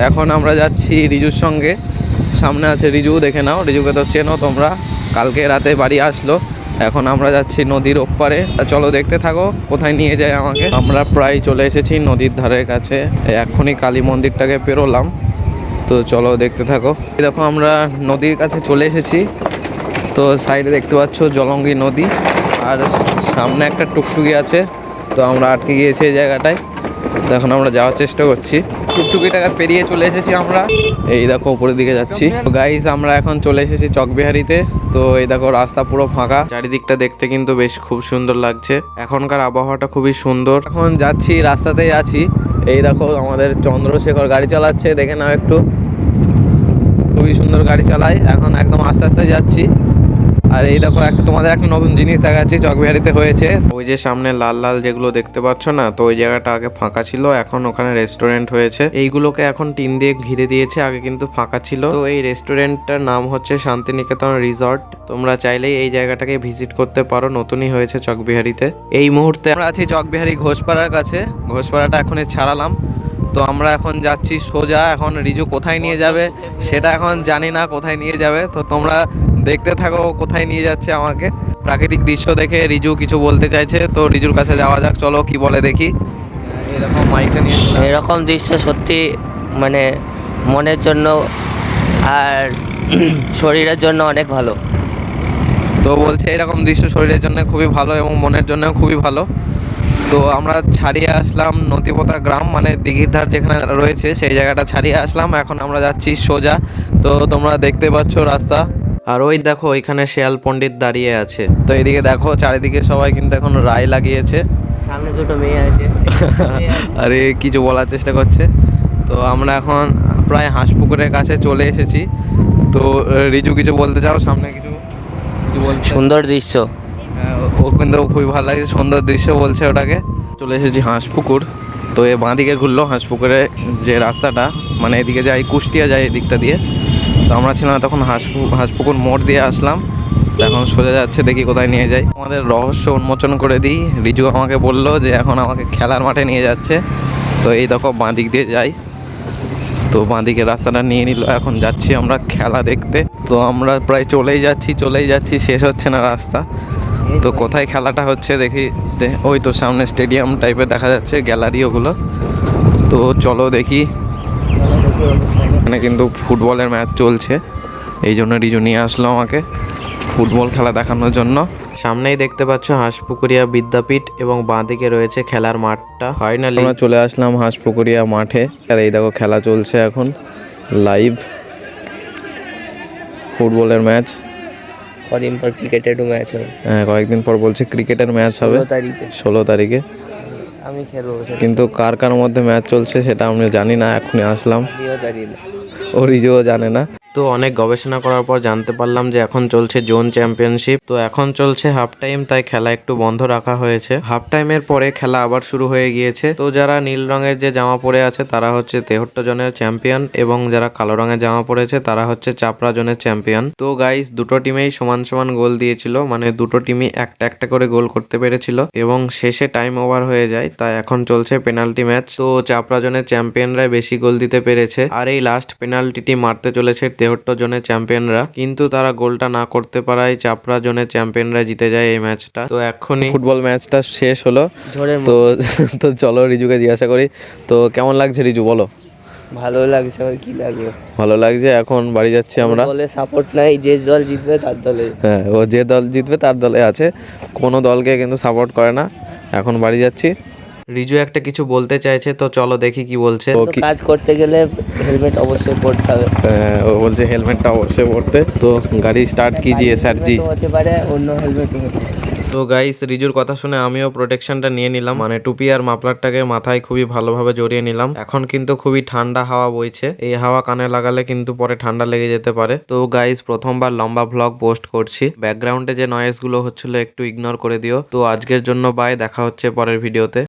এখন আমরা যাচ্ছি রিজুর সঙ্গে। সামনে আছে রিজু, দেখে নাও। রিজুকে তো চেনো তোমরা। কালকে রাতে বাড়ি আসলো। এখন আমরা যাচ্ছি নদীর ওপারে। চলো দেখতে থাকো, কোথায় নিয়ে যায় আমাকে। আমরা প্রায় চলে এসেছি নদীর ধারের কাছে। এক্ষুনি কালী মন্দিরটাকে পেরোলাম। তো চলো দেখতে থাকো। দেখো, আমরা নদীর কাছে চলে এসেছি। তো সাইডে দেখতে পাচ্ছ জলঙ্গি নদী। আর সামনে একটা টুকটুকি আছে। তো আমরা আটকে গিয়েছি এই জায়গাটায়। তো এখন আমরা যাওয়ার চেষ্টা করছি। টুকটুকিটাকে পেরিয়ে চলে এসেছি আমরা। এই দেখো উপরের দিকে যাচ্ছি। গাইজ আমরা এখন চলে এসেছি চকবিহারিতে। তো এই দেখো রাস্তা পুরো ফাঁকা। চারিদিকটা দেখতে কিন্তু বেশ খুব সুন্দর লাগছে। এখনকার আবহাওয়াটা খুবই সুন্দর। এখন যাচ্ছি, রাস্তাতেই আছি। এই দেখো আমাদের চন্দ্রশেখর গাড়ি চালাচ্ছে, দেখে নাও একটু। খুবই সুন্দর গাড়ি চালায়। এখন একদম আস্তে আস্তে যাচ্ছি। আর এই দেখো, একটা তোমাদের একটা নতুন জিনিস দেখাচ্ছি, চকবিহারিতে হয়েছে। ওই যে সামনে লাল লাল যেগুলো দেখতে পাচ্ছ না, তো ওই জায়গাটা আগে ফাঁকা ছিল, এখন ওখানে রেস্টুরেন্ট হয়েছে। এইগুলোকে এখন টিন দিয়ে ঘিরে দিয়েছে, আগে কিন্তু ফাঁকা ছিল। তো এই রেস্টুরেন্টটার নাম হচ্ছে শান্তিনিকেতন রিসর্ট। তোমরা চাইলেই এই জায়গাটাকে ভিজিট করতে পারো, নতুনই হয়েছে চকবিহারিতে। এই মুহূর্তে আমরা আছি চকবিহারি ঘোষপাড়ার কাছে। ঘোষপাড়াটা এখনই ছাড়ালাম। তো আমরা এখন যাচ্ছি সোজা, এখন রিজু কোথায় নিয়ে যাবে, সেটা এখন জানি না কোথায় নিয়ে যাবে। তো তোমরা দেখতে থাকো কোথায় নিয়ে যাচ্ছে আমাকে। প্রাকৃতিক দৃশ্য দেখে রিজু কিছু বলতে চাইছে তো রিজুর কাছে যাওয়া যাক চলো কি বলে দেখি। এরকম মাইকটা নিয়ে এরকম দৃশ্য সত্যি মানে মনের জন্য আর শরীরের জন্য অনেক ভালো। তো বলছে এরকম দৃশ্য শরীরের জন্য খুবই ভালো এবং মনের জন্য খুবই ভালো। তো আমরা ছাড়িয়ে আসলাম নদীপোতা গ্রাম মানে দিঘির ধার যেখানে রয়েছে সেই জায়গাটা ছাড়িয়ে আসলাম। এখন আমরা যাচ্ছি সোজা। তো তোমরা দেখতে পাচ্ছ রাস্তা। আর ওই দেখো ওইখানে শেয়াল পণ্ডিত দাঁড়িয়ে আছে। তো এদিকে দেখো চারিদিকে সবাই কিন্তু এখন রায় লাগিয়েছে। সামনে দুটো মেয়ে আছে। আরে কিছু বলার চেষ্টা করছে। তো আমরা এখন প্রায় হাঁসপুকুরের কাছে চলে এসেছি। তো রিজু কিছু বলতে চাও? সামনে কিছু কিছু বলতে? সুন্দর দৃশ্য। হ্যাঁ, ও- কিন্তু খুবই ভালো লাগছে সুন্দর দৃশ্য বলছে ওটাকে। চলে এসেছি হাঁসপুকুর। তো এ বাঁ দিকে ঘুরলো হাঁসপুকুরে যে রাস্তাটা। মানে এদিকে যাই কুষ্টিয়া যায় এদিকটা দিয়ে। তো আমরা ছিলাম তখন হাঁসপু, হাঁসপুকুর মোড় দিয়ে আসলাম। এখন সোজা যাচ্ছে, দেখি কোথায় নিয়ে যাই। আমাদের রহস্য উন্মোচন করে দিই। রিজু আমাকে বলল যে এখন আমাকে খেলার মাঠে নিয়ে যাচ্ছে। তো এই দেখো বাঁ দিক দিয়ে যাই। তো বাঁদিকে রাস্তাটা নিয়ে নিল, এখন যাচ্ছি আমরা খেলা দেখতে। তো আমরা প্রায় চলেই যাচ্ছি চলেই যাচ্ছি, শেষ হচ্ছে না রাস্তা। তো কোথায় খেলাটা হচ্ছে দেখি ওই তো সামনে স্টেডিয়াম টাইপের দেখা যাচ্ছে গ্যালারি ওগুলো। তো চলো দেখি। এখানে কিন্তু ফুটবলের ম্যাচ চলছে। এই জন্য রিজু নিয়ে আসলো আমাকে ফুটবল খেলা দেখানোর জন্য। সামনেই দেখতে পাচ্ছ হাঁসপুকুরিয়া বিদ্যাপীঠ এবং বাঁদিকে রয়েছে খেলার মাঠটা। ফাইনালি আমরা চলে আসলাম হাঁসপুকুরিয়া মাঠে। আর এই দেখো খেলা চলছে এখন লাইভ ফুটবলের ম্যাচ। কদিন পর ক্রিকেটেরও ম্যাচ হবে। হ্যাঁ কয়েকদিন পর বলছে ক্রিকেটের ম্যাচ হবে। ষোলো তারিখে। ষোলো তারিখে। আমি খেলব কিন্তু কার কার মধ্যে ম্যাচ চলছে সেটা আমি জানি না এখনই আসলাম। জানি না। ও রিজেও জানে না। তো অনেক গবেষণা করার পর জানতে পারলাম যে এখন চলছে জোন চ্যাম্পিয়নশিপ। তো এখন চলছে হাফ টাইম তাই খেলা একটু বন্ধ রাখা হয়েছে। হাফ টাইমের পরে খেলা আবার শুরু হয়ে গিয়েছে। তো যারা নীল রঙের যে জামা পরে আছে, তারা হচ্ছে তেহট্ট জনের চ্যাম্পিয়ন এবং যারা কালো রঙের জামা পরেছে, তারা হচ্ছে চাপড়া জনের চ্যাম্পিয়ন। তো গাইস দুটো টিমেই সমান সমান গোল দিয়েছিল। মানে দুটো টিমই একটা একটা করে গোল করতে পেরেছিল এবং শেষে টাইম ওভার হয়ে যায়, তাই এখন চলছে পেনাল্টি ম্যাচ তো চাপড়া জনের চ্যাম্পিয়নরাই বেশি গোল দিতে পেরেছে। আর এই লাস্ট পেনাল্টিটি মারতে চলেছে তেহট্ট জনের চ্যাম্পিয়নরা কিন্তু তারা গোলটা না করতে পারায় চাপড়া জনের চ্যাম্পিয়নরা জিতে যায় এই ম্যাচটা। তো এখনই ফুটবল ম্যাচটা শেষ হলো। তো তো চলো রিজুকে জিজ্ঞাসা করি। তো কেমন লাগছে রিজু বলো? ভালো লাগছে আমার কি লাগবে ভালো লাগছে এখন বাড়ি যাচ্ছি আমরা। দলে সাপোর্ট নাই যে দল জিতবে তার দলে। হ্যাঁ ও যে দল জিতবে তার দলে আছে। কোনো দলকে কিন্তু সাপোর্ট করে না। এখন বাড়ি যাচ্ছি। রিজু একটা কিছু বলতে চাইছে তো চলো দেখি কি বলছে। ও কি কাজ করতে গেলে হেলমেট অবশ্যই পরতে হবে। হ্যাঁ, ও বলছে হেলমেটটা অবশ্যই পড়তে তো গাড়ি স্টার্ট কিজিয়ে স্যার জি হতে পারে অন্য পারে। তো গাইস রিজুর কথা শুনে আমিও প্রোটেকশনটা নিয়ে নিলাম। মানে টুপি আর মাফলারটাকে মাথায় খুবই ভালোভাবে জড়িয়ে নিলাম। এখন কিন্তু খুবই ঠান্ডা হাওয়া বইছে। এই হাওয়া কানে লাগালে কিন্তু পরে ঠান্ডা লেগে যেতে পারে। তো গাইস প্রথমবার লম্বা ভ্লগ পোস্ট করছি। ব্যাকগ্রাউন্ডে যে নয়েজগুলো হচ্ছিল একটু ইগনোর করে দিও। তো আজকের জন্য বাই দেখা হচ্ছে পরের ভিডিওতে